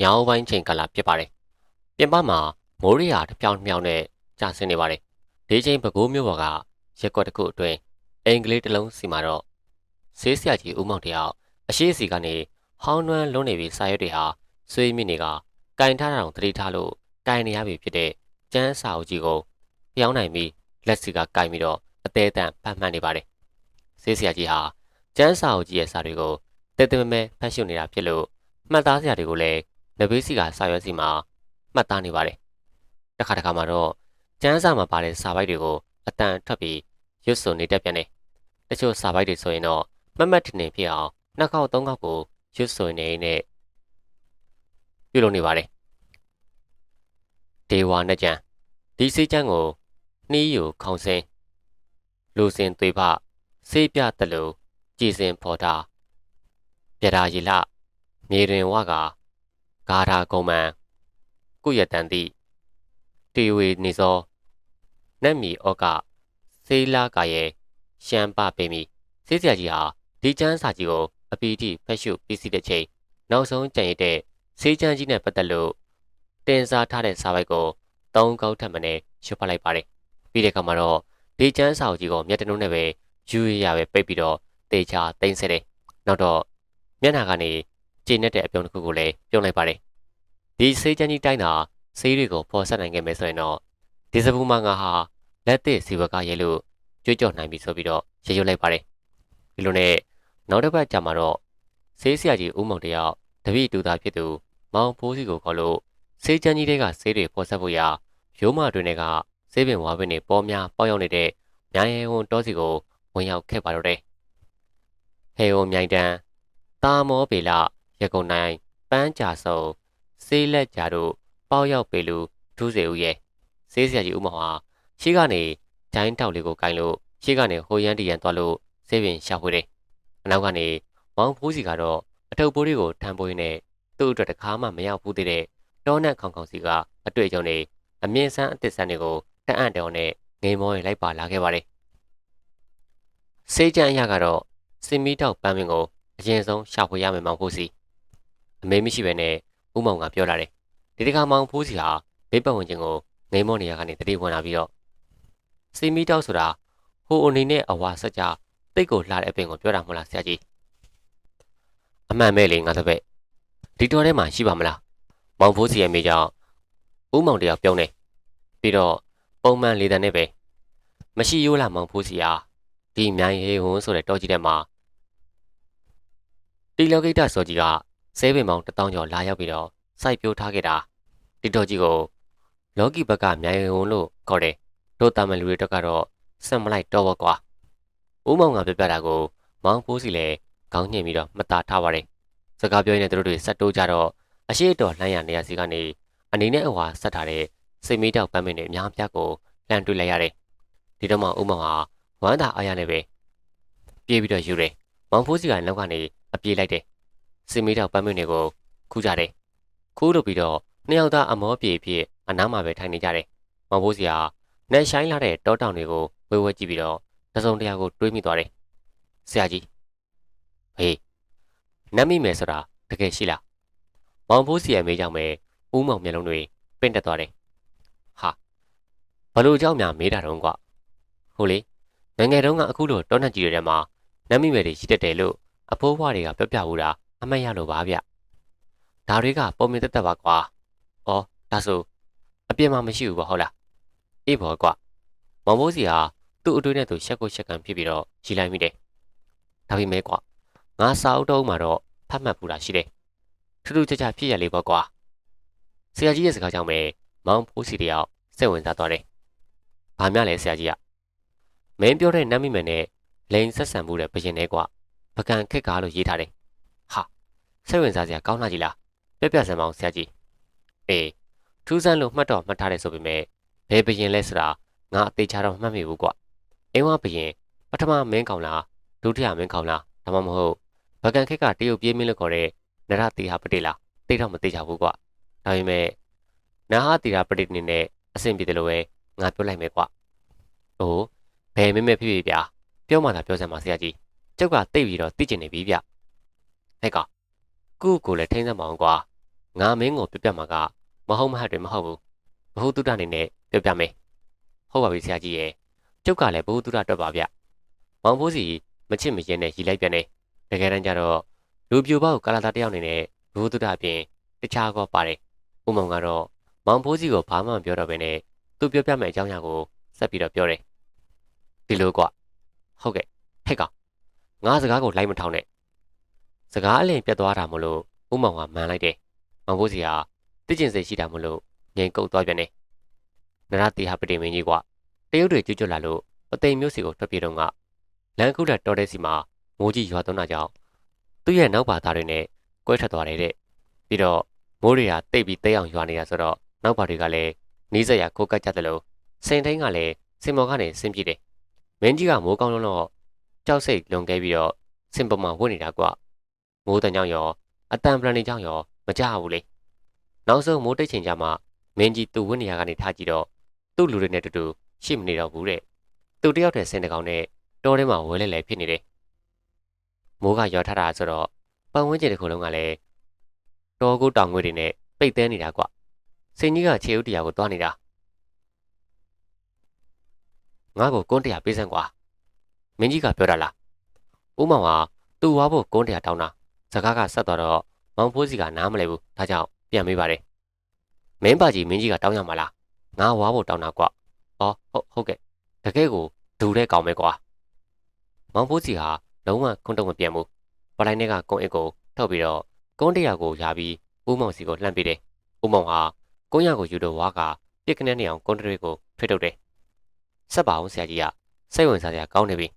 ညောင်ပိုင်းချိန်ကာလဖြစ်ပါတယ်။ပြင်ပမှာမိုးရီယာတစ်ပြောင်တစ်မြောင်နဲ့ကျဆင်းနေပါတယ်။ဒီချိန်ပဲခူးမြို့ပေါ်ကရက်ကွက်တစ်ခုအတွင်းအင်္ဂလိပ်တစ်လုံးစီမှာတော့ဆေးဆရာကြီးဦးမောင်တယောက်အရှိစီကနေဟောင်းနှွမ်းလုံးနေပြီးစာရွက်တွေဟာဆွေးမိနေကကင်ထားတာအောင်သတိထားလို့ကင်နေရပြီဖြစ်တဲ့ကျန်းစာအုပ်ကြီးကိုပြောင်းနိုင်ပြီးလက်စီကကင်ပြီးတော့အသေးအတန်ဖတ်မှတ်နေပါတယ်။ဆေးဆရာကြီးဟာကျန်းစာအုပ်ကြီးရဲ့စာတွေကိုတဲတဲမဲမဲဖတ်ရှုနေတာဖြစ်လို့မှတ်သားစရာတွေကိုလည်း နဘေးစီကစာရွက်စီမှာမှတ်သားနေပါတယ်။တစ်ခါတစ်ခါမှာတော့ကျန်းစာမှာပါတဲ့စာပိုက်တွေကိုအတန်ထွက်ပြီးရွတ်ဆိုနေတတ်ပြန်တယ်။တချို့စာပိုက်တွေဆိုရင်တော့မမတ်ထင်နေဖြစ်အောင်နှစ်ခေါက်သုံးခေါက်ကိုရွတ်ဆိုနေနေပြုလုပ်နေပါတယ်။ဒေဝါနဲ့ကြံဒီစေးချမ်းကိုနှီးယူခေါင်းစင်းလူစင်သွေးဖဆေးပြတလူကြည်စင်ဖော်တာပြရာရီလမြေတွင်ဝက ဂါထာကုံမန်ကုရတန်တိတေဝေနေစောနတ်မီဩကစေးလာကရဲ့ရှမ်းပပေမီစေးစရာကြီးဟာဒီချမ်းစာကြီးကိုအပီတိဖက်ရှုပြီးစီးတဲ့ချိန်နောက်ဆုံးကြံရတဲ့စေးချမ်းကြီးနဲ့ပတ်သက်လို့တင်စားထားတဲ့စာပိုက်ကိုသုံးကောက်ထပ်မနဲ့ရွတ်ဖတ်လိုက်ပါတယ်ပြီးတဲ့အခါမှာတော့ဒီချမ်းစာအုပ်ကြီးကိုမျက်တနှုံးနဲ့ပဲယူရရပဲပိတ်ပြီးတော့တေချာတိမ့်ဆဲတယ်နောက်တော့မျက်နှာကနေ ကျင်းတဲ့အပြုံးတစ်ခုကိုလည်းပြုံးလိုက်ပါတယ်ဒီစေးချမ်းကြီးတိုင်းတာဆေးတွေကိုပေါ်ဆက်နိုင်ခဲ့မယ်ဆိုရင်တော့ဒီစပူမငါဟာလက်သစ်စီဝကရဲလို့ကြွကြော်နိုင်ပြီဆိုပြီးတော့ရေရွတ်လိုက်ပါတယ်ဒီလိုနဲ့နောက်တစ်ပတ်ကြာမှာတော့ဆေးဆရာကြီးဦးမောင်တယောက်တပည့်တူသားဖြစ်သူမောင်ဖိုးစီကိုခေါ်လို့ဆေးချမ်းကြီးတွေကဆေးတွေပေါ်ဆက်ဖို့ရာရိုးမတွင်တွေကဆေးပင်ဝါပင်တွေပေါ်များပေါက်ရောက်နေတဲ့မြိုင်ရဲဝန်တောစီကိုဝင်ရောက်ခဲ့ပါတော့တယ်ဟေဝံမြိုင်တန်းတာမောပေလ ရကုံနိုင်ပန်းကြဆုံဆေးလက်ကြတို့ပေါက်ရောက်ပေလူထူးစေဦးရဲ့ဆေးဆရာကြီးဦးမောင်ဟာရှေ့ကနေဂျိုင်းတောက်လေးကိုကင်လို့ရှေ့ကနေဟိုရန်တီရန်သွားလို့ဆေးပင်ရှာဖွေတယ်အနောက်ကနေမောင်ဖိုးစီကတော့အထုပ်ပိုးတွေကိုထမ်းပိုးရင်းနဲ့သူ့အတွက်တခါမှမရောက်ဘူးသေးတဲ့တောနက်ခေါင်ခေါင်စီကအတွေ့အကြုံတွေအမြင့်ဆန်းအသစ်ဆန်းတွေကိုတအံ့တော်နဲ့ငိမ်မောရင်လိုက်ပါလာခဲ့ပါတယ်စေးကြံအရာကတော့စင်မီတောက်ပန်းမင်းကိုအရင်ဆုံးရှာဖွေရမယ်မောင်ဖိုးစီ အမေမရှိပဲနဲ့ဦးမောင်ကပြောလာတယ်ဒီတခါမောင်ဖိုးစီဟာဘေးပတ်ဝန်းကျင်ကိုငိမ်မောနေရကနေတတိဝင်လာပြီးတော့စီမီတောက်ဆိုတာဟိုအနေနဲ့အဝါဆက်ကြတိတ်ကိုလှတဲ့အပင်ကိုပြောတာမဟုတ်လားဆရာကြီးအမှန်ပဲလေငါတပည့်ဒီတော်ထဲမှာရှိပါမလားမောင်ဖိုးစီရဲ့မိကြောင့်ဦးမောင်တယောက်ပြုံးတယ်ပြီးတော့ပုံမှန်လေတံနဲ့ပဲမရှိရိုးလာမောင်ဖိုးစီဟာဒီမြိုင်ဟေဟွန်းဆိုတဲ့တောကြီးထဲမှာတီလောကိတစောကြီးက ဆဲပင်မောင်တထောင်ကျော်လာရောက်ပြီးတော့စိုက်ပျိုးထားခဲ့တာဒီတော်ကြီးကိုလောကီဘက်ကမြိုင်ဟွန်းလို့ခေါ်တယ်တို့တာမန်လူတွေတော့ကတော့ဆက်မလိုက်တော့ဘောကွာဦးမောင်ကပြပြတာကိုမောင်ဖိုးစီလည်းခေါင်းညှိပြီးတော့မှတ်သားထားပါတယ်စကားပြောရင်းနဲ့သူတို့တွေဆက်တိုးကြတော့အရှိတော်လှမ်းရနေရစီကနေအနေနဲ့အဝါဆက်ထားတဲ့စိတ်မီးတောက်ပန်းမင်းတွေအများပြားကိုလှမ်းတွေ့လိုက်ရတယ်ဒီတော့မှဦးမောင်ဟာဝမ်းသာအားရနဲ့ပဲပြေးပြီးတော့ယူတယ်မောင်ဖိုးစီကနောက်ကနေအပြေးလိုက်တယ် စီမေးတောက်ပန်းမွင့်တွေကိုခူးကြတယ်။ခူးလုပ်ပြီးတော့နှစ်ယောက်သားအမောပြေဖြစ်အနားမှာပဲထိုင်နေကြတယ်။မောင်ဖိုးစရာနဲ့ဆိုင်လာတဲ့တောတောင်တွေကိုဝေဝဲကြည့်ပြီးတော့တစုံတရာကိုတွေးမိသွားတယ်။ဆရာကြီးဟေးနမ်းမိမယ်ဆိုတာတကယ်ရှိလား။မောင်ဖိုးစရာမေးကြောင့်ပဲဦးမောင်မျက်လုံးတွေပင့်တက်သွားတယ်။ဟာဘလို့ကြောင့်များမေးတာတုံးကွ။ဟုတ်လေငငယ်တုန်းကအခုလိုတောနှံကြီးတွေထဲမှာနမ်းမိမယ်တွေရှိတတ်တယ်လို့အဖိုးဘွားတွေကပြောပြဘူးတာ အမှတ်ရလို့ပါဗျဒါတွေကပုံမြင်တက်တက်ပါကွာဩဒါဆိုအပြစ်မှမရှိဘူးပေါ့ဟုတ်လားအေးဘောကွာမောင်ဖိုးစီဟာသူ့အတွေ့နဲ့သူရှက်ကိုရှက်ကန်ဖြစ်ပြီးတော့ရီလိုက်မိတယ်ဒါပေမဲ့ကွာငါစာအုပ်တော့မှာတော့ဖတ်မှတ်ပူတာရှိတယ်ထူးထူးခြားခြားဖြစ်ရလေပေါ့ကွာဆရာကြီးရဲ့စကားကြောင့်ပဲမောင်ဖိုးစီတယောက်စိတ်ဝင်စားသွားတယ်ဘာမှလဲဆရာကြီးကမင်းပြောတဲ့နတ်မိမယ်နဲ့လိန်ဆက်ဆံမှုတဲ့ဘရင်နဲ့ကွာပကံခက်ကားလို့ရေးထားတယ်ဟာ စိတ်ဝင်စားစရာကောင်းလာကြီးလားပြပြစံမအောင်ဆရာကြီးအေးထူးဆန်းလို့မှတ်တော့မှတ်ထားတယ်ဆိုပေမဲ့ဘယ်ဘရင်လဲဆိုတာငါအသေးချာတော့မှတ်မိဘူးကွာအင်းဝဘရင်ပထမမင်းကောင်လားဒုတိယမင်းကောင်လားဒါမှမဟုတ်ဗကန်ခက်ကတရုတ်ပြေးမင်းလို့ခေါ်တဲ့နရတိဟာပတိလားတိတ်တော့မသိချဘူးကွာဒါပေမဲ့နာဟာတိရာပတိနေနဲ့အဆင်ပြေတယ်လို့ပဲငါပြောလိုက်မယ်ကွာအိုးဘယ်မင်းမဲဖြစ်ဖြစ်ဗျာပြောမှသာပြောစမ်းပါဆရာကြီးကျုပ်ကတိတ်ပြီးတော့သိကျင်နေပြီဗျဟဲ့ကောင် ကို့ကိုလည်းထိမ့်သက်မအောင်ကွာငါမင်းကိုပြပြမှာကမဟုတ်မဟုတ်တယ်မဟုတ်ဘူးဘဟုတုတအနေနဲ့ပြပြမယ်ဟုတ်ပါပြီဆရာကြီးရဲ့ကျုပ်ကလည်းဘဟုတုတတွက်ပါဗျမောင်ဖိုးစီမချစ်မရဲနဲ့ရီလိုက်ပြန်တယ်တကယ်တမ်းကျတော့လူပြိုပေါက်ကာလာတာတယောက်အနေနဲ့ဘဟုတုတအပြင်တခြားကောပါတယ်ဥမောင်ကတော့မောင်ဖိုးစီကိုဘာမှမပြောတော့ဘဲနဲ့သူပြောပြမယ့်အကြောင်းအရာကိုဆက်ပြီးတော့ပြောတယ်ဒီလိုကွဟုတ်ကဲ့ဟဲ့ကောင်ငါစကားကိုလိုက်မထောင်နဲ့ စကားအလင်ပြတ်သွားတာမလို့ဥမောင်ကမန်လိုက်တယ်မောင်ဖိုးစီဟာတိကျင်စိတ်ရှိတာမလို့ငြိမ်ကုတ်သွားပြန်တယ်နရတိဟာပတိမင်းကြီးကွတရုတ်တွေကျွတ်ကျွတ်လာလို့အသိမ်မျိုးစီကိုထွက်ပြေးတော့ကလန်ခုလက်တော်တဲ့စီမှာမိုးကြီးရွာသွန်းတာကြောင့်သူ့ရဲ့နောက်ပါသားတွေနဲ့ကွဲထွက်သွားတယ်တဲ့ပြီးတော့မိုးတွေကတိတ်ပြီးတိတ်အောင်ရွာနေတာဆိုတော့နောက်ပါတွေကလည်းနီးစက်ရကိုကတ်ကြတယ်လို့စင်တိုင်းကလည်းစင်မော်ကနေဆင်းပြေးတယ်မင်းကြီးကမိုးကောင်းလုံးတော့ကြောက်စိတ်လွန်ခဲ့ပြီးတော့စင်ပေါ်မှာဝတ်နေတာကွ မိုးတန်ကြောင်ရောအတန်ပလန်နေကြောင်ရောမကြဘူးလေနောက်ဆုံးမိုးတိတ်ချိန်ကြမှာမင်းကြီးသူ့ဝတ်နေရကနေထားကြည့်တော့သူ့လူတွေနဲ့တူတူရှိမနေတော့ဘူးတဲ့သူတယောက်တည်းစင်တကောင်နဲ့တောထဲမှာဝဲလဲလဲဖြစ်နေတယ်မိုးကရွာထတာဆိုတော့ပတ်ဝန်းကျင်တစ်ခုလုံးကလည်းတောကုတ်တောင်ငွေတွေနဲ့ပိတ်သဲနေတာကွစင်ကြီးကခြေဥတရားကိုတွားနေတာငါ့ကိုကွန်းတရားပေးစမ်းကွာမင်းကြီးကပြောတာလားဦးမောင်ဟာသူ့ဝါဖို့ကွန်းတရားတောင်းတာ စကားကဆက်သွားတော့မောင်ဖိုးစီကနားမလဲဘူးဒါကြောင့်ပြန်မေးပါတယ်မင်းပါကြီးမင်းကြီးကတောင်းရမှာလားငါဝါဖို့တောင်းတာကွဩဟုတ်ဟုတ်ကဲ့တကယ်ကိုဒူတဲ့ကောင်ပဲကွာမောင်ဖိုးစီဟာလုံးဝခွန်းတုံမပြန်ဘူးပလိုက်နဲ့ကကွန်းအစ်ကိုထုတ်ပြီးတော့ကွန်းတရားကိုယာပြီးဦးမောင်စီကိုလှမ်းပေးတယ်ဦးမောင်ဟာကွန်းရကိုယူတော့ဝါကပြစ်ကနေနေအောင်ကွန်းတွေကိုထွေးထုတ်တယ်ဆက်ပါအောင်ဆရာကြီးကစိတ်ဝင်စားစရာကောင်းနေပြီ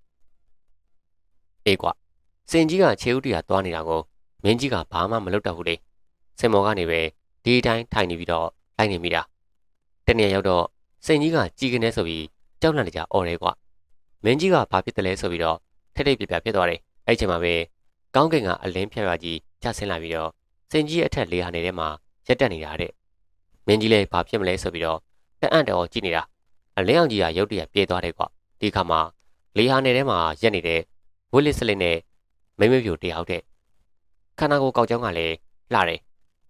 အေးကွာ စင်ကြီးကခြေဥတီကသွားနေတာကိုမင်းကြီးကဘာမှမလုပ်တတ်ဘူးလေစင်မော်ကနေပဲဒီအတိုင်းထိုင်နေပြီးတော့လိုက်နေမိတာတနေ့ရောက်တော့စင်ကြီးကကြီးကနေဆိုပြီးကြောက်လန့်နေကြអော်တယ်ကွမင်းကြီးကဘာဖြစ်တယ်လဲဆိုပြီးတော့ထိတ်ထိတ်ပြပြဖြစ်သွားတယ်အဲ့ချိန်မှာပဲကောင်းကင်ကအလင်းဖြတ်ရကြီးကျဆင်းလာပြီးတော့စင်ကြီးရဲ့အထက်လေးဟာနေတဲ့မှာရက်တက်နေတာတဲ့မင်းကြီးလည်းဘာဖြစ်မလဲဆိုပြီးတော့တအံ့တော်ကြည့်နေတာအလင်းအောင်ကြီးကရုတ်တရက်ပြေးသွားတယ်ကွဒီခါမှာလေးဟာနယ်ထဲမှာရက်နေတဲ့ဝစ်လစ်စလစ်နဲ့ မိမပြိုတယောက်တဲ့ခန္ဓာကိုယ်ကောက်ကြောင်းကလည်းလှတယ်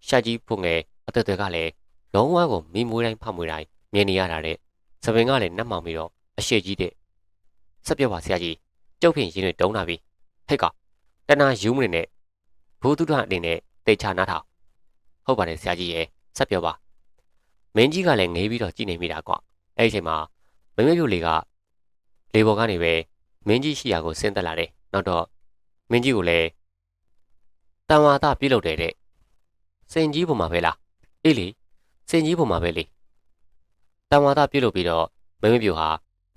ရှာကြီးဖုန်ငယ်အသက်တွေကလည်းလုံးဝကိုမိမွေးတိုင်းဖမွေးတိုင်းမြင်နေရတာတဲ့သပင်ကလည်းနှက်မှောင်ပြီးတော့အရှိကြီးတဲ့ဆက်ပြောပါဆရာကြီးကျုပ်ဖြင့်ရင်းတွေတုံးလာပြီဟဲ့ကတနာယူမနေနဲ့ဘိုးတုဒ္ဒအနေနဲ့တေချာနားထောင်ဟုတ်ပါတယ်ဆရာကြီးရဲ့ဆက်ပြောပါမင်းကြီးကလည်းငေးပြီးတော့ကြည်နေမိတာကွအဲ့ဒီအချိန်မှာမမေပြိုလေးကလေပေါ်ကနေပဲမင်းကြီးရှိရာကိုဆင်းသက်လာတယ်နောက်တော့ မင်းကြီးကိုလည်းတန်ဝါဒပြုလုပ်တယ်တဲ့စင်ကြီးပုံမှာပဲလားအေးလေစင်ကြီးပုံမှာပဲလေတန်ဝါဒပြုလုပ်ပြီးတော့မင်းမပြိုဟာ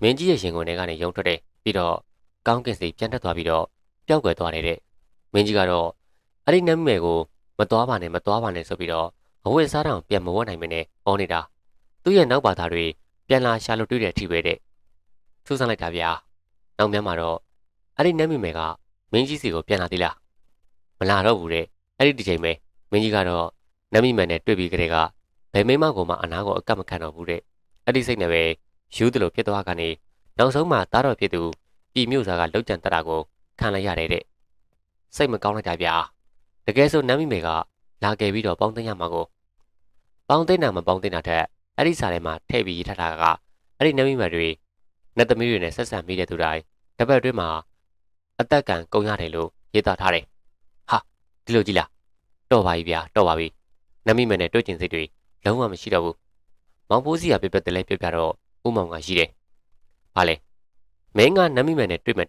မင်းကြီးရဲ့ရင်ကုန်ထဲကနေရုံထွက်တယ်ပြီးတော့ကောင်းကင်စီပြန်တက်သွားပြီးတော့ပျောက်ကွယ်သွားတယ်တဲ့မင်းကြီးကတော့အဲ့ဒီနမ်းမယ်ကိုမသွားပါနဲ့မသွားပါနဲ့ဆိုပြီးတော့အဝတ်စားတောင်ပြန်မဝတ်နိုင်မနဲ့အော်နေတာသူ့ရဲ့နောက်ပါသားတွေပြန်လာရှာလို့တွေ့တဲ့အထိပဲတဲ့စူးစမ်းလိုက်တာဗျာနောက်မြတ်မှာတော့အဲ့ဒီနမ်းမိမယ်က မင်းကြီးစီကိုပြန်လာသေးလားမလာတော့ဘူးတဲ့အဲ့ဒီဒီချိန်ပဲမင်းကြီးကတော့နမ်းမိမယ်နဲ့တွေ့ပြီးကြတဲ့ကဘယ်မိမကိုမှအနာကိုအကပ်မခံတော့ဘူးတဲ့အဲ့ဒီစိတ်နဲ့ပဲယူတယ်လို့ဖြစ်သွားကနေနောက်ဆုံးမှတားတော်ဖြစ်သူပြည်မြို့သားကလောက်ကြံတက်တာကိုခံလိုက်ရတယ်တဲ့စိတ်မကောင်းလိုက်တာဗျာတကယ်ဆိုနမ်းမိမယ်ကလာခဲ့ပြီးတော့ပေါင်းသိမ်းရမှာကိုပေါင်းသိမ်းတာမပေါင်းသိမ်းတာထက်အဲ့ဒီစာထဲမှာထည့်ပြီးရေးထားတာကအဲ့ဒီနမိမတွေနဲ့သမီးတွေနဲ့ဆက်ဆံမိတဲ့သူတိုင်းတပတ်အတွင်းမှာ အသက်ကံကုန်ရတယ်လို့ရေးသားထားတယ်။ဟာဒီလိုကြီးလားတော့ပါပြီဗျာတော့ပါပြီနမိမနဲ့တွေ့ကျင်စိတ်တွေလုံးဝမရှိတော့ဘူး။မောင်ဖိုးစီကပြပြတယ်လဲပြပြတော့ဥမောင်ကရှိတယ်။ဟာလေမင်းကနမိမနဲ့တွေ့မ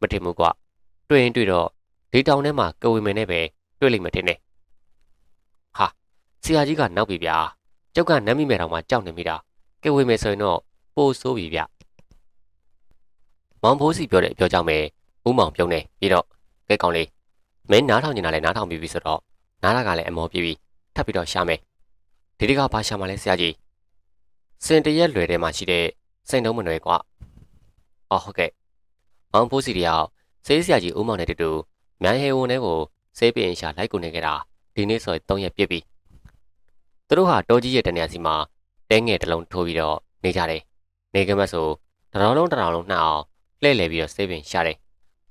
မထင်ဘူးကွာ။တွေ့ရင်တွေ့တော့ဒီတောင်ထဲမှာကဝေမင်နဲ့ပဲတွေ့လိမ့်မယ်ထင်တယ်။ဟာဆရာကြီးကနောက်ပြီဗျာ။ကျောက်ကနမ်းမိမဲ့တောင်မှကြောက်နေမိတာကဲဝေမယ်ဆိုရင်တော့ပိုဆိုးပြီဗျမောင်ဖိုးစီပြောတဲ့အပြောကြောင့်ပဲ ဦးမောင်ပြုံးနေပြီးတော့ကဲကောင်လေးမင်းနားထောင်နေတာလဲနားထောင်ပြီးပြီဆိုတော့နားရကလည်းအမောပြေးပြီထပ်ပြီးတော့ရှာမယ်ဒီဒီကဘာရှာမှလဲဆရာကြီးစင်တရက်လွယ်ထဲမှာရှိတဲ့စိန်တုံးမနွယ်ကွာအော်ဟုတ်ကဲ့မောင်ဖိုးစီတယောက်ဆေးဆရာကြီးဦးမောင်နဲ့တူတူမြိုင်ဟေဝန်ထဲကိုဆေးပင်ရှာလိုက်ကုန်နေကြတာဒီနေ့ဆိုရင်၃ရက်ပြည့်ပြီသူတို့ဟာတောကြီးရဲ့တနေရာစီမှာတဲငယ်တစ်လုံးထိုးပြီးတော့နေကြတယ်။နေကမတ်ဆိုတတော်လုံးတတော်လုံးနှောက်အောင်လှည့်လည်ပြီးတော့ဆေးပင်ရှာတယ်။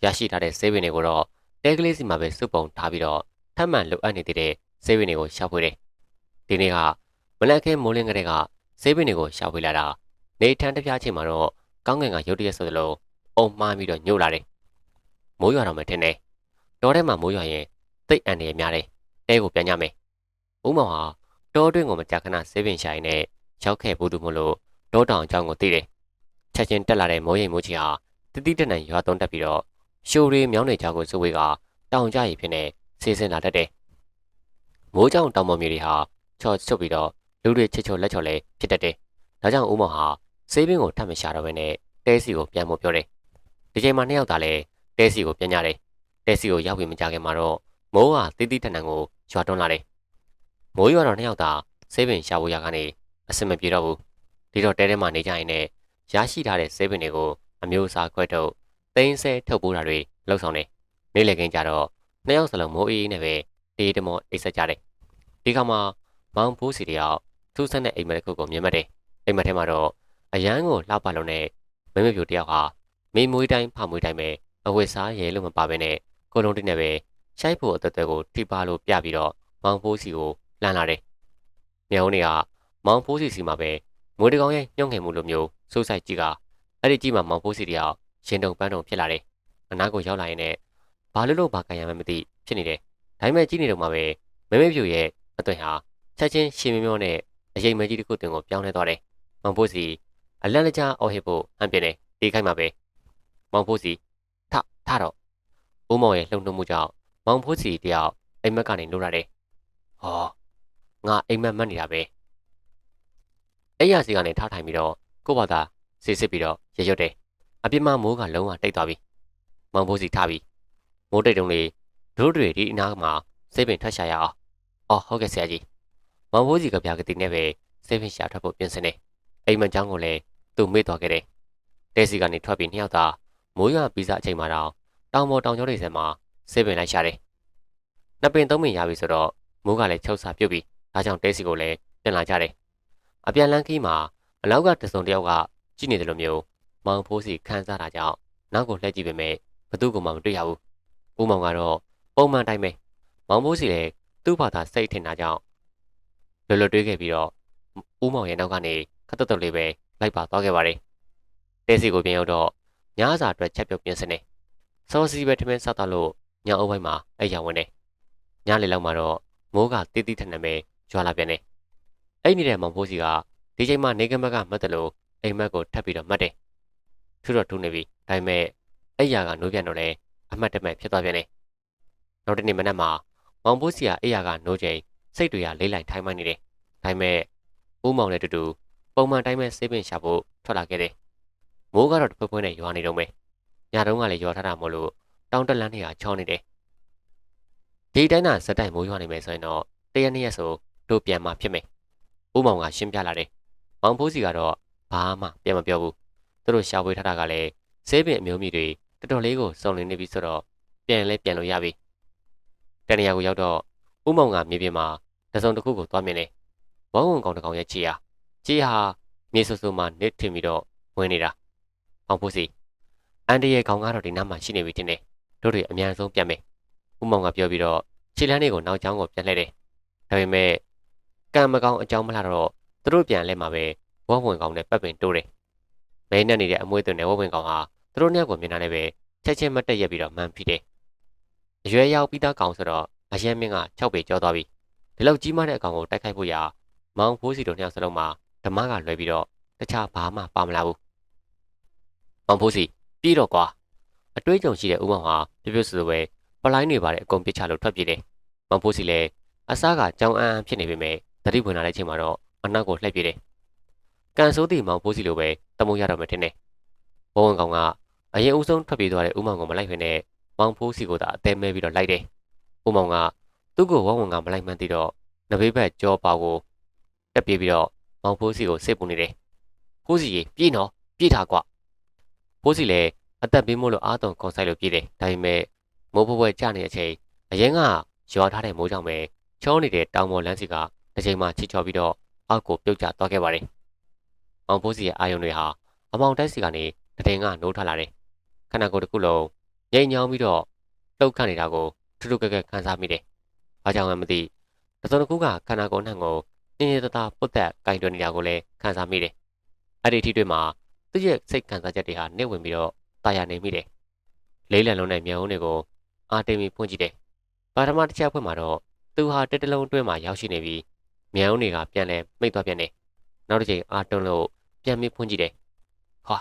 ရရှိထားတဲ့ဆေးပင်တွေကိုတော့တဲကလေးစီမှာပဲစုပ်ပုံထားပြီးတော့ထပ်မံလိုအပ်နေသေးတဲ့ဆေးပင်တွေကိုရှာဖွေတယ်ဒီနေ့ကမနက်ခင်းမိုးလင်းကလေးကဆေးပင်တွေကိုရှာဖွေလာတာနေထန်းတစ်ပြားချိန်မှာတော့ကောင်းကင်ကရုတ်တရက်ဆိုသလိုအုံမှားပြီးတော့ညှို့လာတယ်မိုးရွာတော့မှထင်တယ်တောထဲမှာမိုးရွာရင်တိတ်အန်နေရများတယ်တဲကိုပြန်ကြမယ်ဦးမောင်ဟာတောတွင်းကိုမကြာခဏဆေးပင်ရှာရင်နဲ့ရောက်ခဲ့ဘူးသူမို့လို့တောတောင်အကြောင်းကိုသိတယ်ချက်ချင်းတက်လာတဲ့မိုးရိမ်မိုးချီဟာတတိတနန်ရွာသွန်းတက်ပြီးတော့ ရှိုးရီမြောင်းနေကြကိုစဝေးကတောင်ကြရည်ဖြစ်နေဆေးစင်လာတတ်တယ်မိုးကြောင်တောင်ပေါ်မြေတွေဟာချော့ချွတ်ပြီးတော့လူတွေချစ်ချော်လက်ချော်လဲဖြစ်တတ်တယ်ဒါကြောင့်ဦးမောင်ဟာဆေးပင်ကိုထပ်မရှာတော့ဘဲနဲ့တဲစီကိုပြန်ဖို့ပြောတယ်ဒီချိန်မှာနှစ်ယောက်သာလဲတဲစီကိုပြန်ကြတယ်တဲစီကိုရောက်ပြီးမကြခင်မှာတော့မိုးဟာတိတိတနန်ကိုရွာတွန်းလာတယ်မိုးရွာတော့နှစ်ယောက်သာဆေးပင်ရှာဖို့ရကနေအစင်မပြေတော့ဘူးဒီတော့တဲထဲမှာနေကြရင်လည်းရရှိထားတဲ့ဆေးပင်တွေကိုအမျိုးအစားခွဲထုတ် သိန်းဆဲထုတ်ပိုးတာတွေလှုပ်ဆောင်တယ်နေ့လည်ခင်းကြတော့နှစ်ယောက်စလုံးမိုးအေးအေးနဲ့ပဲတေးတမောအိတ်ဆက်ကြတယ်ဒီကမှာမောင်ဖိုးစီတယောက်ထူးဆန်းတဲ့အိမ်မက်တစ်ခုကိုမြင်မှတ်တယ်အိမ်မက်ထဲမှာတော့အရန်ကိုလှပလုံးနဲ့မမေပြိုတယောက်ဟာမိမွေးတိုင်းဖမွေးတိုင်းပဲအဝတ်စားရဲလို့မပါဘဲနဲ့ကိုလုံးတင်းနဲ့ပဲရှိုက်ဖို့အသက်တွေကိုထိပါလို့ပြပြီးတော့မောင်ဖိုးစီကိုလှမ်းလာတယ်မြောင်းနေကမောင်ဖိုးစီစီမှာပဲငွေတကောင်ရဲ့ညှော့ငယ်မှုလိုမျိုးစိုးဆိုင်ကြီးကအဲ့ဒီကြီးမှာမောင်ဖိုးစီတယောက် ရင်တုံပန်းတုံဖြစ်လာတယ်အနားကိုရောက်လာရင်လည်းဘာလို့လို့ဘာကန်ရမှမသိဖြစ်နေတယ်ဒါပေမဲ့ကြီးနေတော့မှပဲမမေပြိုရဲ့အသွင်ဟာချက်ချင်းရှင်မျောနဲ့အရေးမကြီးတစ်ခုတင်ကိုပြောင်းလဲသွားတယ်မောင်ဖိုးစီအလန့်လကြားအော်ဟစ်ဖို့ဟန်ပြင်းနေတေးခိုင်းမှာပဲမောင်ဖိုးစီထထတော့ဦးမောင်ရဲ့လှုပ်နှုတ်မှုကြောင့်မောင်ဖိုးစီတယောက်အိမ်မက်ကနေနိုးလာတယ်ဟောငါအိမ်မက်မက်နေတာပဲအဲ့ရစီကနေထားထိုင်ပြီးတော့ကို့ဘာသာစစ်စစ်ပြီးတော့ရရွတ်တယ် အပြစ်မမိုးကလုံးဝတိတ်သွားပြီမောင်ဖိုးစီထားပြီမိုးတိတ်တုံးလေးတို့တွေဒီအနားမှာစေးပင်ထွက်ရှာရအောင်အော်ဟုတ်ကဲ့ဆရာကြီးမောင်ဖိုးစီကပြာကတိနဲ့ပဲစေးပင်ရှာထွက်ဖို့ပြင်ဆင်နေအိမ်မကျောင်းကိုလည်းသူ့မေ့သွားခဲ့တယ်တဲစီကနေထွက်ပြီးနှစ်ယောက်သာမိုးရွာပြီးစားအချိန်မှာတော့တောင်ပေါ်တောင်ကျောတွေဆန်မှာစေးပင်လိုက်ရှာတယ်နှစ်ပင်သုံးပင်ရပြီဆိုတော့မိုးကလည်းချုပ်စာပြုတ်ပြီးဒါကြောင့်တဲစီကိုလည်းတင်လာကြတယ်အပြန်လန်းခီးမှာအလောက်ကတစုံတယောက်ကကြည့်နေတယ်လို့မျိုး မောင်ဖိုးစီခန်းစားတာကြောင့်နောက်ကိုလှည့်ကြည့်ပေမဲ့ဘသူ့ကိုမှမတွေ့ရဘူးဦးမောင်ကတော့ပုံမှန်တိုင်းပဲမောင်ဖိုးစီလည်းသူ့ဘာသာစိတ်ထင်တာကြောင့်လွယ်လွယ်တွေးခဲ့ပြီးတော့ဦးမောင်ရဲ့နောက်ကနေခတ်တုတ်တုတ်လေးပဲလိုက်ပါသွားခဲ့ပါတယ်တဲစီကိုပြန်ရောက်တော့ညစာအတွက်ချက်ပြုတ်ပြင်ဆင်နေစောစီပဲထမင်းစားတော့လို့ညအုပ်ပိုင်းမှာအဲ့ရဝင်နေညလေလောက်မှာတော့မိုးကတီးတီးထန်ထန်ပဲကြွာလာပြန်နေအဲ့နေတဲ့မောင်ဖိုးစီကဒီချိန်မှာနေကမက်ကမှတ်တယ်လို့အိမ်မက်ကိုထပ်ပြီးတော့မှတ်တယ် ထူတော့ထူနေပြီဒါပေမဲ့အဲ့ရကနိုးပြန်တော့လေအမှတ်တမဲ့ဖြစ်သွားပြန်နေနောက်တနေ့မနက်မှာမောင်ဖိုးစီကအဲ့ရကနိုးချိန်စိတ်တွေကလေးလိုက်ထိုင်းမှနေတယ်ဒါပေမဲ့ဦးမောင်နဲ့တူတူပုံမှန်တိုင်းပဲဆေးပင်ရှာဖို့ထွက်လာခဲ့တယ်မိုးကတော့တစ်ဖက်ဖွင့်နဲ့ရွာနေတော့မယ်ညတုန်းကလည်းရွာထားတာမို့လို့တောင်းတလန်းတွေကချောနေတယ်ဒီတိုင်းသာစက်တိုက်မိုးရွာနေမယ်ဆိုရင်တော့တရက်နှစ်ရက်ဆိုတို့ပြန်မှဖြစ်မယ်ဦးမောင်ကရှင်းပြလာတယ်မောင်ဖိုးစီကတော့ဘာမှပြန်မပြောဘူး သူတို့ရှာဖွေထားတာကလည်းဆေးပင်အမျိုးမျိုးတွေတော်တော်လေးကိုစုံလင်နေပြီဆိုတော့ပြန်လဲပြန်လို့ရပြီတနေရာကိုရောက်တော့ဦးမောင်ကမြေပြင်မှာတစုံတစ်ခုကိုသွားမြင်တယ်ဝုံဝုံကောင်တစ်ကောင်ရဲ့ခြေဟာခြေဟာမြေဆူဆူမှနစ်ထင်ပြီးတော့ဝင်နေတာ။အောင်ဖို့စီအန်တရဲ့ကောင်ကတော့ဒီနားမှာရှိနေပြီတင်တယ်။တို့တွေအများဆုံးပြန်မယ်။ဦးမောင်ကပြောပြီးတော့ခြေလမ်းလေးကိုနောက်ကျောင်းကိုပြန်လှည့်တယ်။ဒါပေမဲ့ကံမကောင်းအကြောင်းမလားတော့သူတို့ပြန်လဲမှာပဲဝဝင်ကောင်နဲ့ပတ်ပင်တိုးတယ်။ မဲနဲ့နေတဲ့အမွေးသွင်းတဲ့ဝဝင်ကောင်ဟာသူတို့နှစ်ယောက်ကိုမြင်တာနဲ့ပဲချက်ချင်းမတက်ရက်ပြီးတော့မှန်ဖိတယ်။အရွယ်ရောက်ပြီးသားကောင်ဆိုတော့အရဲမင်းက6ပေကျော်သွားပြီ။ဒီလောက်ကြီးမားတဲ့အကောင်ကိုတိုက်ခိုက်ဖို့ရာမောင်ဖိုးစီတို့နှစ်ယောက်စလုံးမှာဓမ္မကလွယ်ပြီးတော့တခြားဘာမှပါမလာဘူး။မောင်ဖိုးစီပြီးတော့ကွာအတွေးကြုံရှိတဲ့ဦးမောင်ဟာပြပြဆူဆူပဲပလိုင်းတွေပါတဲ့အကုန်ပစ်ချလို့ထွက်ပြေးတယ်။မောင်ဖိုးစီလည်းအစားကကြောင်အန်းဖြစ်နေပေမဲ့တတိဝင်လာတဲ့ချိန်မှာတော့အနောက်ကိုလှည့်ပြေးတယ်။ကန်ဆိုးတီမောင်ဖိုးစီလိုပဲ တမုံရတော့မှထင်တယ်။ဘဝဝင်ကောင်ကအရင်ဦးဆုံးထွက်ပြေးသွားတဲ့ဦးမောင်ကိုမလိုက်ခွင့်နဲ့မောင်ဖိုးစီကိုသာအသေးမဲပြီးတော့လိုက်တယ်။ဦးမောင်ကသူ့ကိုဝဝဝင်ကမလိုက်မှန်းသိတော့နဘေးဘက်ကြောပါကိုတက်ပြေးပြီးတော့မောင်ဖိုးစီကိုစစ်ပူနေတယ်။ဖိုးစီရေပြေးနော်ပြေးထားကွ။ဖိုးစီလည်းအသက်ပေးမို့လို့အားတုံကွန်ဆိုင်လို့ပြေးတယ်။ဒါပေမဲ့မိုးဘွဲ့ကျနေတဲ့အချိန်အရင်ကရွာထားတဲ့မိုးကြောင့်ပဲချောနေတဲ့တောင်ပေါ်လမ်းစီကတစ်ချိန်မှချီချော်ပြီးတော့အောက်ကိုပြုတ်ကျသွားခဲ့ပါတယ်။ မောင်ဖိုးစီရဲ့အာယုံတွေဟာအမောင်တိုက်စီကနေတည်ငါနိုးထလာတယ်။ခန္ဓာကိုယ်တစ်ခုလုံးငြိမ်ညောင်းပြီးတော့လှုပ်ခတ်နေတာကိုထူးထူးကဲကဲခံစားမိတယ်။ဘာကြောင့်မှမသိတစုံတစ်ခုကခန္ဓာကိုယ်နှံ့ကိုညင်ညင်တသာပုတ်သက်ကင်တွယ်နေတာကိုလည်းခံစားမိတယ်။အဲ့ဒီအထိတွေမှာသူ့ရဲ့စိတ်ခံစားချက်တွေဟာနှိမ့်ဝင်ပြီးတော့တာယာနေမိတယ်။လေးလံလုံးနဲ့မြောင်တွေကိုအာတင်ပြီးဖွင့်ကြည့်တယ်။ပါရမတစ်ချက်ဖွင့်မှာတော့သူဟာတက်တလုံးအတွင်းမှာရောက်ရှိနေပြီးမြောင်တွေကပြန်လဲမိတ်သွားပြန်တယ်။နောက်တစ်ချိန်အာတွန်းလို့ ပြန်ပြီးဖွင့်ကြည့်တယ်။ဟာ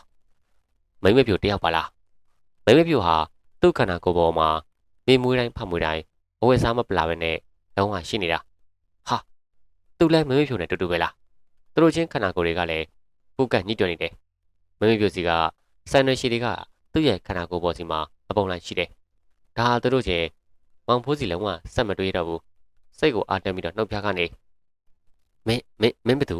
မိမ့်မပြိုတယောက်ပါလား။မိမ့်မပြိုဟာသူ့ခန္ဓာကိုယ်ပေါ်မှာမြေမွေးတိုင်းဖတ်မွေးတိုင်းအဝတ်စားမပလာပဲနဲ့လုံးဝရှိနေတာဟာသူလည်းမမေဖြိုနဲ့တူတူပဲလားသူတို့ချင်းခန္ဓာကိုယ်တွေကလည်းပူကန့်ညှိတွယ်နေတယ်မမေဖြိုစီကဆန်နရှိတွေကသူ့ရဲ့ခန္ဓာကိုယ်ပေါ်စီမှာအပုံလိုက်ရှိတယ်ဒါဟာသူတို့ချင်းမောင်ဖိုးစီလုံးဝစက်မတွေးတော့ဘူးစိတ်ကိုအာတက်ပြီးတော့နှုတ်ဖျားကနေမင်းမင်းမင်းဘသူ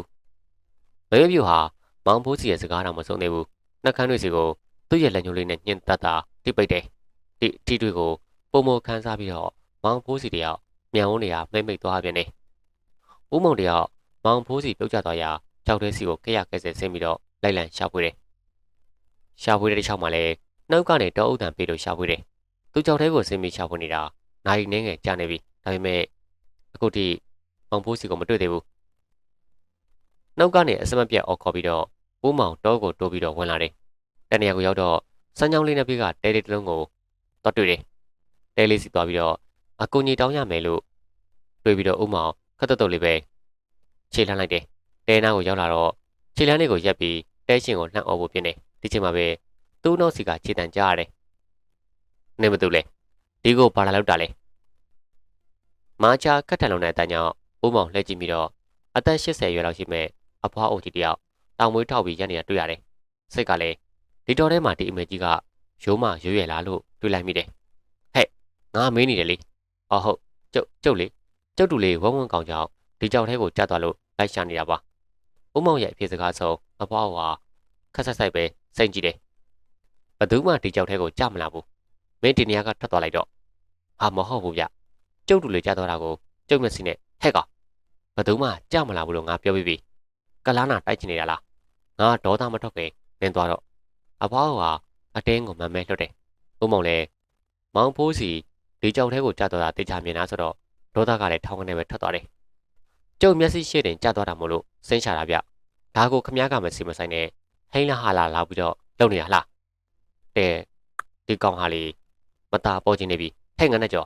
မမေဖြိုဟာ မောင်ဖိုးစီရဲ့စကားတော့မဆုံးသေးဘူးနှက်ခမ်းတွေစီကိုသူ့ရဲ့လက်ညှိုးလေးနဲ့ညှင်တတ်တာတိပိတ်တယ်ဒီထီတွေကိုပုံမခန်းစားပြီးတော့မောင်ဖိုးစီတယောက်မြန်ဝန်းတွေကမိမ့်မိတ်သွားပြန်နေ။ဦးမုံတယောက်မောင်ဖိုးစီပြုတ်ကျသွားရာကြောက်တဲ့စီကိုကဲရကဲဆဲဆင်းပြီးတော့လိုက်လံရှာဖွေတယ်။ရှာဖွေတဲ့တစ်ချောင်းမှာလည်းနှုတ်ကနေတောအုပ်တံပေးလို့ရှာဖွေတယ်။သူကြောက်တဲ့ကိုဆင်းပြီးရှာဖွေနေတာနိုင်နေငယ်ကြာနေပြီ။ဒါပေမဲ့အခုထိမောင်ဖိုးစီကိုမတွေ့သေးဘူး။ နှုတ်ကနေအစမပြတ်အော်ခေါ်ပြီးတော့ဦးမောင်တောကိုတိုးပြီးတော့ဝင်လာတယ်။တနေရာကိုရောက်တော့စမ်းချောင်းလေးနဲ့ပြေးကတဲလေးတစ်လုံးကိုတော့တွေ့တယ်။တဲလေးစီသွားပြီးတော့အကူကြီးတောင်းရမယ်လို့တွေးပြီးတော့ဥမောင်ခက်တက်တုတ်လေးပဲခြေလှမ်းလိုက်တယ်တဲနာကိုရောက်လာတော့ခြေလှမ်းလေးကိုရက်ပြီးတဲရှင်ကိုလှမ်းអော်ဖို့ပြင်တယ်ဒီချိန်မှာပဲသူ့နောက်စီကခြေတံကြားရတယ်နေမတူလဲဒီကိုဘာလာလောက်တာလဲမာချာခက်ထန်လုံးတဲ့အတန်းကြောင့်ဥမောင်လှည့်ကြည့်ပြီးတော့အသက်80ရွယ်လောက်ရှိမဲ့ အဖွားအုပ်ကြီးတယောက်တောင်မွေးထောက်ပြီးရနေတာတွေ့ရတယ်စိတ်ကလည်းဒီတော်ထဲမှာဒီအမေကြီးကရိုးမရွရွယ်လာလို့တွေးလိုက်မိတယ်ဟဲ့ငါမေးနေတယ်လေအော်ဟုတ်ကျုပ်ကျုပ်လေကျုပ်တူလေးဝဝန်းကောင်ကြောင့်ဒီကြောက်ထဲကိုကျသွားလို့လိုက်ရှာနေတာပါ။ဦးမောင်ရဲ့အဖြစ်စကားဆုံးအဖွားဟာခက်ဆက်ဆိုင်ပဲစိတ်ကြည့်တယ်။ဘသူမှဒီကြောက်ထဲကိုကြမလာဘူး။မင်းဒီနေရာကထွက်သွားလိုက်တော့ဟာမဟုတ်ဘူးဗျ။ကျုပ်တူလေးကျသွားတာကိုကျုပ်မျက်စိနဲ့ဟဲ့ကောင်ဘသူမှကြမလာဘူးလို့ငါပြောပြီးပြီ။ ကလာနာတိုက်ချင်နေတာလား။ငါဒေါသမထွက်ခင်နင်းသွားတော့အဖွားဟာအတင်းကိုမမဲလွတ်တယ်။ဦးမောင်လည်းမောင်ဖိုးစီဒီကြောက်ထဲကိုကျသွားတာတေချာမြင်လားဆိုတော့ဒေါသကလည်းထောင်းကနေပဲထွက်သွားတယ်။ကျုပ်မျက်စိရှေ့တင်ကျသွားတာမို့လို့စိတ်ချတာဗျ။ဒါကိုခမားကမစီမဆိုင်နဲ့ဟိန်းလာဟာလာလောက်ပြီးတော့လုံနေရလား။တဲ့ဒီကောင်ဟာလေမตาပေါ်ခြင်းနေပြီ။ဟဲ့ငါနဲ့ကြော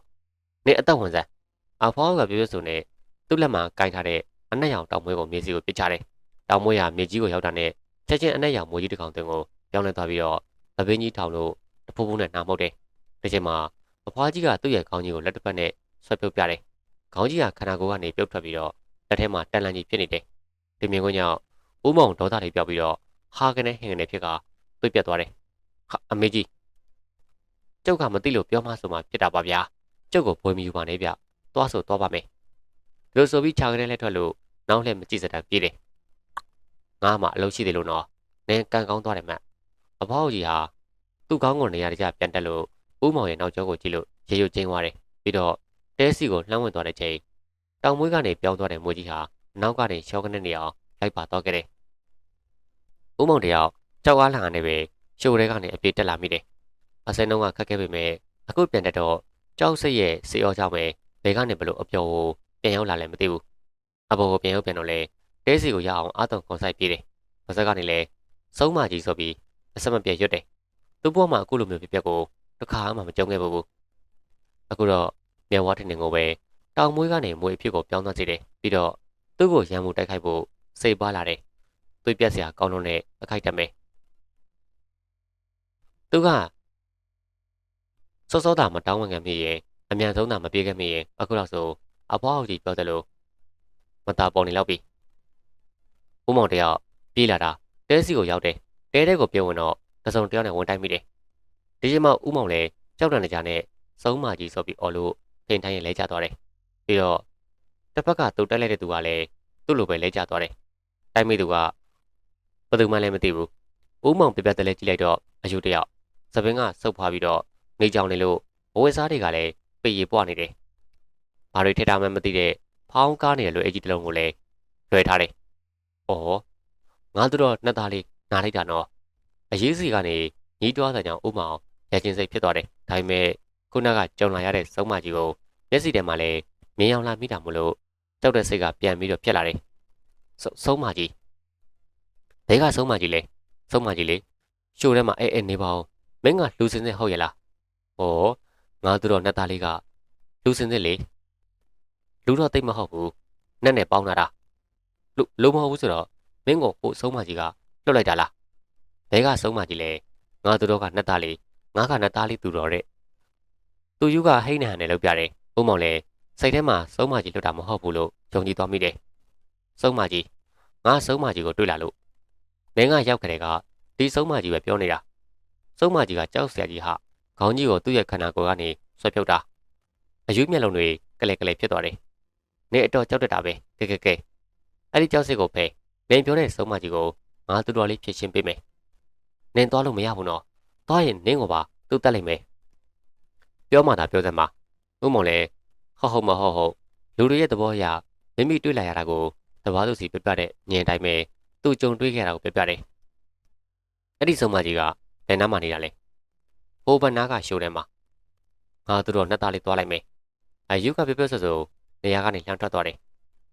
နေအသက်ဝင်စမ်း။အဖေါကပြောပြဆိုနေသူ့လက်မှာကင်ထားတဲ့အနက်ရောင်တောင်မွေးကိုမြေစီကိုပစ်ချတယ်။ တောင်မွေးဟာမြေကြီးကိုရောက်တာနဲ့ချက်ချင်းအနက်ရောင်မွေးကြီးတစ်ကောင်တင်ကိုပြောင်းလဲသွားပြီးတော့သပင်းကြီးထောင်လို့တဖူးဖူးနဲ့နှာမောက်တယ်။ဒီချိန်မှာအဖွားကြီးကသူ့ရဲ့ခေါင်းကြီးကိုလက်တစ်ဖက်နဲ့ဆွဲပြုတ်ပြတယ်။ခေါင်းကြီးကခန္ဓာကိုယ်ကနေပြုတ်ထွက်ပြီးတော့လက်ထဲမှာတန်လန်ကြီးဖြစ်နေတယ်။ဒီမြင်ကွင်းကြောင့်ဦးမောင်ဒေါသတွေပြောက်ပြီးတော့ဟာကနေဟင်ကနေဖြစ်ကသွေးပြတ်သွားတယ်။ဟာအမေကြီးကျုပ်ကမသိလို့ပြောမှဆိုမှဖြစ်တာပါဗျာ။ကျုပ်ကိုဘွေမီယူပါနဲ့ဗျ။သွားဆိုသွားပါမယ်။ဒီလိုဆိုပြီးခြာကနေလဲထွက်လို့နောက်လှည့်မကြည့်စတဲ့ပြေးတယ်။ ငါမှအလုပ်ရှိသေးလို့နော်။နင်းကန်ကောင်းသွားတယ်မ။အဖေါက်ကြီးဟာသူ့ကောင်းကိုနေရာတကျပြန်တက်လို့ဦးမောင်ရဲ့နောက်ကျောကိုကြည့်လို့ရေရွကျင်းသွားတယ်ပြီးတော့တဲစီကိုလှမ်းဝင်သွားတဲ့ချိန်တောင်မွေးကနေပြောင်းသွားတဲ့မိုးကြီးဟာနောက်ကနေရှော့ကနေနေအောင်လိုက်ပါတော့ခဲ့တယ်ဦးမောင်တယောက်ကြောက်အားလှန်ကနေပဲရှိုးတဲကနေအပြေးတက်လာမိတယ်အစင်းလုံးကခက်ခဲပေမဲ့အခုပြန်တက်တော့ကြောက်စိတ်ရဲ့စေအောကြောင့်ပဲဘယ်ကနေဘလို့အပျော်ကိုပြန်ရောက်လာလဲမသိဘူးအဘောကိုပြန်ရောက်ပြန်တော့လဲ တဲစီကိုရအောင်အာတုံခွန်ဆိုင်ပြေးတယ်ပါဇက်ကနေလဲစုံးမကြီးဆိုပြီးအစမပြေရွတ်တယ်သူ့ဘဝမှာအခုလိုမျိုးပြပြကိုတစ်ခါမှမကြုံခဲ့ဘူးအခုတော့မြဝါထင်းနေကိုပဲတောင်မွေးကနေမွေအဖြစ်ကိုပြောင်းသွားစေတယ်ပြီးတော့သူ့ကိုရံမှုတိုက်ခိုက်ဖို့စိတ်ပါလာတယ်သွေးပြက်စရာကောင်းလို့နဲ့အခိုက်တမဲသူကစောစောတာမတောင်းဝင်ခံမိရင်အမြန်ဆုံးတာမပြေးခဲ့မိရင်အခုတော့ဆိုအဖွားအောင်ကြီးပြောတယ်လို့မတာပေါ်နေလောက်ပြီ ဦးမောင်တယောက်ပြေးလာတာတဲစီကိုရောက်တယ်တဲတဲကိုပြေးဝင်တော့တစုံတယောက်နဲ့ဝင်တိုက်မိတယ်ဒီချိန်မှာဦးမောင်လည်းကြောက်တန်ကြနဲ့စုံးမကြီးဆိုပြီးအော်လို့ဖင်တိုင်းရဲ့လဲကျသွားတယ်ပြီးတော့တစ်ဖက်ကသူတက်လိုက်တဲ့သူကလည်းသူ့လိုပဲလဲကျသွားတယ်တိုက်မိသူကဘယ်သူမှလည်းမသိဘူးဦးမောင်ပြပြတက်လဲကြည့်လိုက်တော့အယူတယောက်သပင်းကဆုတ်ဖွားပြီးတော့နေကြောင်နေလို့ဘဝစားတွေကလည်းပေရီပွားနေတယ်ဘာတွေထည့်ထားမှမသိတဲ့ဖောင်းကားနေရလို့အကြီးတလုံးကိုလည်းလွှဲထားတယ် ဩငါတို့တော့နှစ်သားလေးနားလိုက်တာနော်အရေးစီကနေညီးတွားတဲ့ကြောင့်ဥမောင်ရချင်းစိတ်ဖြစ်သွားတယ်ဒါပေမဲ့ခုနကကြုံလာရတဲ့စုံမကြီးကိုမျက်စိထဲမှာလည်းမြင်အောင်လာမိတာမလို့ကြောက်တဲ့စိတ်ကပြန်ပြီးတော့ဖြစ်လာတယ်ဆုံးမကြီးဘဲကဆုံးမကြီးလေဆုံးမကြီးလေရှိုးထဲမှာအဲအဲနေပါအောင်မင်းကလူစင်စစ်ဟုတ်ရဲ့လားဟောငါတို့တော့နှစ်သားလေးကလူစင်စစ်လေလူတော့တိတ်မဟုတ်ဘူးနဲ့နဲ့ပေါင်းလာတာ လူလုံးမဟုတ်ဘူးဆိုတော့မင်းကိုကိုဆုံးမကြီးကလွတ်လိုက်တာလားဘဲကဆုံးမကြီးလေငါတို့တော့ကနှစ်သားလေးငါကနှစ်သားလေးသူတော်တဲ့သူယူကဟိန်းနေဟန်နဲ့လောက်ပြတယ်ဥမောင်လေစိတ်ထဲမှာဆုံးမကြီးလွတ်တာမဟုတ်ဘူးလို့ယုံကြည်သွားမိတယ်ဆုံးမကြီးငါဆုံးမကြီးကိုတွေ့လာလို့မင်းကရောက်ကြတဲ့ကဒီဆုံးမကြီးပဲပြောနေတာဆုံးမကြီးကကြောက်စရာကြီးဟာခေါင်းကြီးကိုသူ့ရဲ့ခန္ဓာကိုယ်ကနေဆွဲဖြုတ်တာအယူမျက်လုံးတွေကလဲကလဲဖြစ်သွားတယ်နေအတော့ကြောက်တတ်တာပဲကဲကဲကဲ အဲ့ဒီကြောက်စစ်ကိုဖယ်မင်းပြောတဲ့ဆုံးမကြီးကိုငါတူတော်လေးဖြစ်ရှင်းပေးမယ်နင်သွားလို့မရဘူးနော်သွားရင်နင်းကိုပါသူ့တက်လိုက်မယ်ပြောမှသာပြောစမ်းပါဥမုံလည်းဟုတ်ဟုတ်မဟုတ်ဟုတ်လူတွေရဲ့သဘောအရမိမိတွေ့လာရတာကိုတဘာသူစီပြပြတဲ့ညင်တိုင်းပဲသူ့ကြုံတွေ့ခဲ့တာကိုပြပြတယ်အဲ့ဒီဆုံးမကြီးကဘယ်နားမှနေတာလဲဟိုဘနားကရှိုးထဲမှာငါတို့တော့နှစ်သားလေးသွားလိုက်မယ်အယူကပြပြဆဆနေရာကနေလှမ်းထွက်သွားတယ်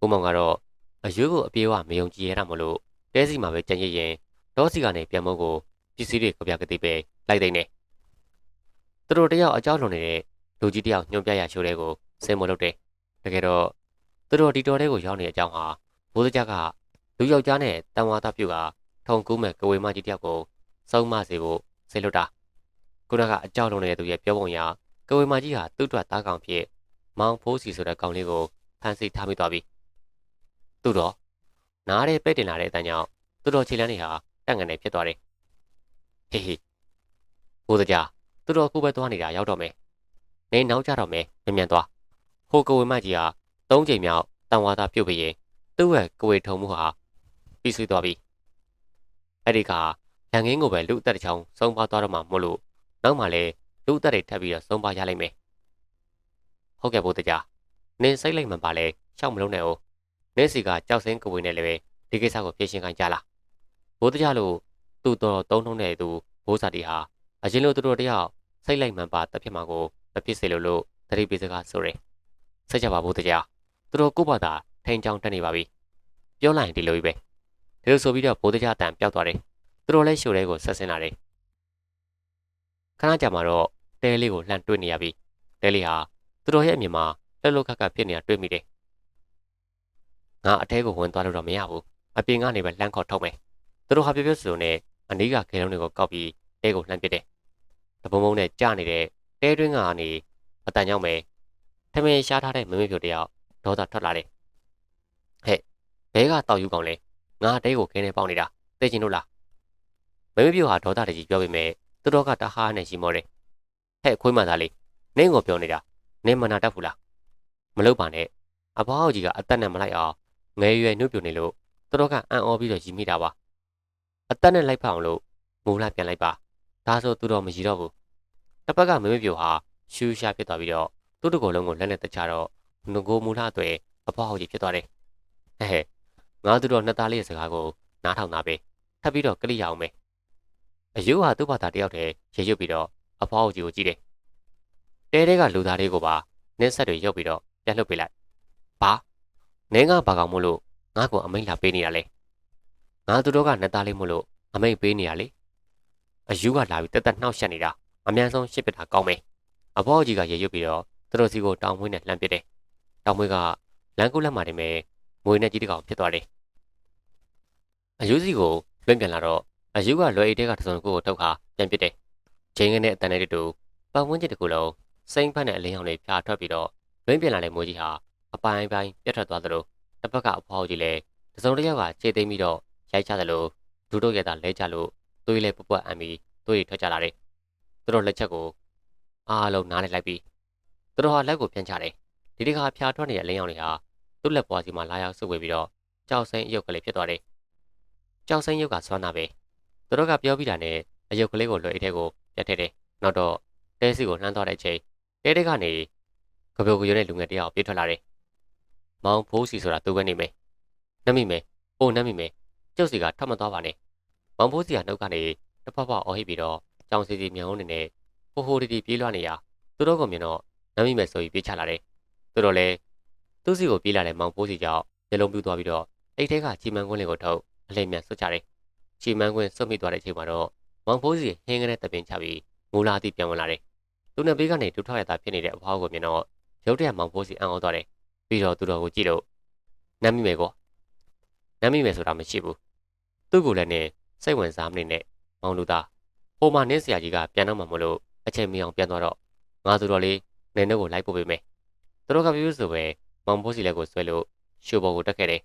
ဥမောင်ကတော့ အယူကိုအပြေးဝမယုံကြည်ရတာမလို့တဲစီမှာပဲကြံရည်ရင်တောစီကနေပြန်မို့ကိုပစ္စည်းတွေကပြကတိပဲလိုက်သိနေသူတို့တယောက်အကြောက်လွန်နေတဲ့လူကြီးတယောက်ညွန်ပြရရှိုးတဲ့ကိုဆင်းမလုပ်တယ်တကယ်တော့သူတို့ဒီတော်တဲ့ကိုရောက်နေတဲ့အကြောင်းဟာဘိုးစကြကလူယောက်ျားနဲ့တန်ဝါသားပြုတ်ကထုံကူးမဲ့ကဝေမကြီးတယောက်ကိုစုံမစေဖို့ဆေလွတ်တာခုနကအကြောက်လွန်နေတဲ့သူရဲ့ပြောပုံအရကဝေမကြီးဟာသူ့အတွက်တားကောင်ဖြစ်မောင်ဖိုးစီဆိုတဲ့ကောင်လေးကိုဖမ်းဆီးထားမိသွားပြီ သူတော့နားရဲပဲ့တင်လာတဲ့အတန်းကြောင့်သူတော်ခြေလမ်းတွေဟာတက်ငန်နေဖြစ်သွားတယ်ဟေးဟေးဘိုးစကြသူတော်ခုပဲသွားနေတာရောက်တော့မယ်နေနောက်ကြတော့မယ်မြန်မြန်သွားဟိုကဝေမကြီးဟာသုံးချိန်မြောက်တန်ဝါသားပြုတ်ပြီးရင်သူ့ရဲ့ကဝေထုံမှုဟာပြီးဆွေးသွားပြီအဲ့ဒီကရန်ငင်းကိုပဲလူအသက်တစ်ချောင်းဆုံးပါသွားတော့မှမို့လို့နောက်မှလည်းလူအသက်တွေထပ်ပြီးတော့ဆုံးပါရလိမ့်မယ်ဟုတ်ကဲ့ဘိုးတကြားနင်းစိတ်လိုက်မှန်ပါလေရှောက်မလုံးနဲ့哦 နင်းစီကကြောက်စင်းကဝေနဲ့လည်းပဲဒီကိစ္စကိုဖြေရှင်းခိုင်းကြလားဘိုးတကြားလို့သူ့တော်တုံးထုံးတဲ့သူဘိုးစာတီဟာအရင်လိုသူတို့တယောက်စိတ်လိုက်မှန်ပါတက်ဖြစ်မှာကိုမဖြစ်စေလို့လို့တတိပိစကားဆိုရယ်ဆက်ကြပါဘိုးတကြားသူတို့ကိုယ့်ဘာသာထိန်ချောင်းတက်နေပါပြီပြောလိုက်ရင်ဒီလိုကြီးပဲဒီလိုဆိုပြီးတော့ဘိုးတကြားတန်ပျောက်သွားတယ်သူတို့လည်းရှိုးတဲ့ကိုဆက်ဆင်းလာတယ်ခဏကြာမှတော့တဲလေးကိုလှမ်းတွေ့နေရပြီတဲလေးဟာသူတို့ရဲ့အမြင်မှာလှလှခက်ခက်ဖြစ်နေတာတွေ့မိတယ် ငါအထဲကိုဝင်သွားလို့တော့မရဘူးအပြင်ကနေပဲလှမ်းခေါ်ထုတ်မယ်သူတို့ဟာပြပြစုံနဲ့အနီးကခဲလုံးတွေကိုကောက်ပြီးတဲကိုလှမ်းပစ်တယ်တပုံပုံနဲ့ကြနေတဲ့တဲတွင်းကနေအတန်ကြောင့်ပဲထမင်းရှားထားတဲ့မမေဖြိုတယောက်ဒေါသထွက်လာတယ်ဟဲ့ဘဲကတောက်ယူကောင်လဲငါတဲကိုခင်းနေပေါက်နေတာသိချင်လို့လားမမေဖြိုဟာဒေါသတကြီးပြောပေမဲ့သူတို့ကတဟားနဲ့ရှိမောတယ်ဟဲ့ခွေးမသားလေးနင်းကိုပြောနေတာနင်းမနာတတ်ဘူးလားမလုပ်ပါနဲ့အဘောက်ကြီးကအသက်နဲ့မလိုက်အောင် ငယ်ရွယ်နှုတ်ပြနေလို့သူတို့ကအံ့ဩပြီးတော့ရီမိတာပါအသက်နဲ့လိုက်ဖအောင်လို့မူလာပြန်လိုက်ပါဒါဆိုသူတော့မရီတော့ဘူးတစ်ပတ်ကမမေပြိုဟာရှူးရှားဖြစ်သွားပြီးတော့သူ့တကိုယ်လုံးကိုလက်နဲ့တချတော့ငကိုမူလာအတွေ့အဘောက်ကြီးဖြစ်သွားတယ်ဟဲ့ဟဲ့ငါတို့တော့နှစ်သားလေးရဲ့စကားကိုနားထောင်တာပဲထပ်ပြီးတော့ကလိရအောင်မယ်အယုဟာသူ့ဘာသာတယောက်တည်းရေရွတ်ပြီးတော့အဖေါက်ကြီးကိုကြည့်တယ်တဲတဲကလူသားလေးကိုပါနင်းဆက်တွေရုပ်ပြီးတော့ပြန်လှုပ်ပေးလိုက်ဘာ နင်းကဘာကောင်မို့လို့ငါ့ကိုအမိန့်လာပေးနေတာလဲငါတို့တော့ကနှစ်သားလေးမို့လို့အမိန့်ပေးနေရလေအယူကလာပြီးတက်တက်နှောက်ရှက်နေတာအမြန်ဆုံးရှစ်ပစ်တာကောင်းမယ်အဖေါက်ကြီးကရေရွတ်ပြီးတော့သူတို့စီကိုတောင်မွေးနဲ့လှမ်းပစ်တယ်တောင်မွေးကလမ်းကုတ်လက်မှာနေမယ်ငွေနဲ့ကြီးတကောင်ဖြစ်သွားတယ်အယူစီကိုလွင့်ပြန်လာတော့အယူကလွယ်အိတ်တဲကတစုံကိုတောက်ခါပြန်ပစ်တယ်ချိန်ငယ်နဲ့အတန်နဲ့တူပတ်ဝန်းကျင်တစ်ခုလုံးစိမ့်ဖက်နဲ့အလင်းရောင်လေးဖြာထွက်ပြီးတော့လွင့်ပြန်လာတဲ့မိုးကြီးဟာ အပိုင်းပိုင်းပြတ်ထွက်သွားသလိုတစ်ဖက်ကအဖေါ်ကြီးလည်းတစုံတစ်ယောက်ကခြေသိမ်းပြီးတော့ရိုက်ချသလိုဒူတို့ရဲ့သာလဲချလို့သွေးလဲပွပွအံပြီးသွေးထွက်ကြလာတယ်သူတို့လက်ချက်ကိုအားလုံးနားလိုက်လိုက်ပြီးသူတို့ဟာလက်ကိုပြန်ချတယ်ဒီတစ်ခါဖြာထွက်နေတဲ့အလင်းရောင်တွေဟာသူ့လက်ပွားစီမှာလာရောက်ဆုပ်ဝေပြီးတော့ကြောက်စိမ့်အယုတ်ကလေးဖြစ်သွားတယ်ကြောက်စိမ့်ရုပ်ကစွမ်းနာပဲသူတို့ကပြောပြီးတာနဲ့အယုတ်ကလေးကိုလွှဲအိတ်ထဲကိုပြတ်ထည့်တယ်နောက်တော့တဲစီကိုလှမ်းသွားတဲ့အချိန်တဲတဲကနေကပျော်ကရွတဲ့လူငယ်တယောက်ပြေးထွက်လာတယ်။ မောင်ဖိုးစီဆိုတာသူပဲနေမယ်။နှမိမယ်။အိုနှမိမယ်။ကျုပ်စီကထပ်မသွားပါနဲ့။မောင်ဖိုးစီကနှုတ်ကနေတဖက်ဖက်အော်ဟစ်ပြီးတော့ကြောင်စီစီမြောင်းနေနဲ့ဟိုဟိုတီတီပြေးလွှားနေရသူတို့ကမြင်တော့နှမိမယ်ဆိုပြီးပြေးချလာတယ်။သူတို့လည်းသူ့စီကိုပြေးလာတဲ့မောင်ဖိုးစီကြောင့်မျက်လုံးပြူသွားပြီးတော့အိတ်ထဲကချီမန်းကွင်းလေးကိုထုတ်အလိမ်မြန်ဆွတ်ကြတယ်ချီမန်းကွင်းဆွတ်မိသွားတဲ့အချိန်မှာတော့မောင်ဖိုးစီဟင်းကနေတပင်ချပြီးငိုလာသည့်ပြန်ဝင်လာတယ်သူနဲ့ဘေးကနေတူထောက်ရတာဖြစ်နေတဲ့အဖွားကိုမြင်တော့ရုတ်တရက်မောင်ဖိုးစီအံ့ဩသွားတယ် ပြီးတော့သူတော်ကိုကြည့်လို့နမ်းမိမယ်ကောနမ်းမိမယ်ဆိုတာမရှိဘူးသူ့ကိုလည်းနဲ့စိတ်ဝင်စားမနေနဲ့မောင်လူသားဟိုမှာနင်းဆရာကြီးကပြန်တော့မှမလို့အချိန်မီအောင်ပြန်သွားတော့ငါသူတော်လေးနင်းတို့ကိုလိုက်ပို့ပေးမယ်သူတို့ကပြည့်ဆိုပဲမောင်ဖိုးစီလက်ကိုဆွဲလို့ရှိုးဘော်ကိုတက်ခဲ့တယ်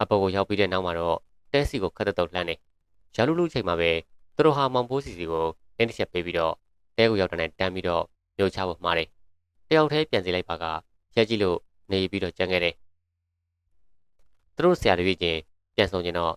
အပေါ်ကိုရောက်ပြီးတဲ့နောက်မှာတော့တဲစီကိုခတ်တုတ်လှမ်းတယ်ရာလူလူချိန်မှာပဲသူတို့ဟာမောင်ဖိုးစီစီကိုတင်းတစ်ချက်ပေးပြီးတော့တဲကိုရောက်တဲ့နဲ့တန်းပြီးတော့မြို့ချဖို့မှားတယ်တယောက်တည်းပြန်စီလိုက်ပါက ရက်ကြည့်လို့နေပြီးတော့ကြံခဲ့တယ်သူတို့ဆရာတပည့်ချင်းပြန်ဆောင်ကျင်တော့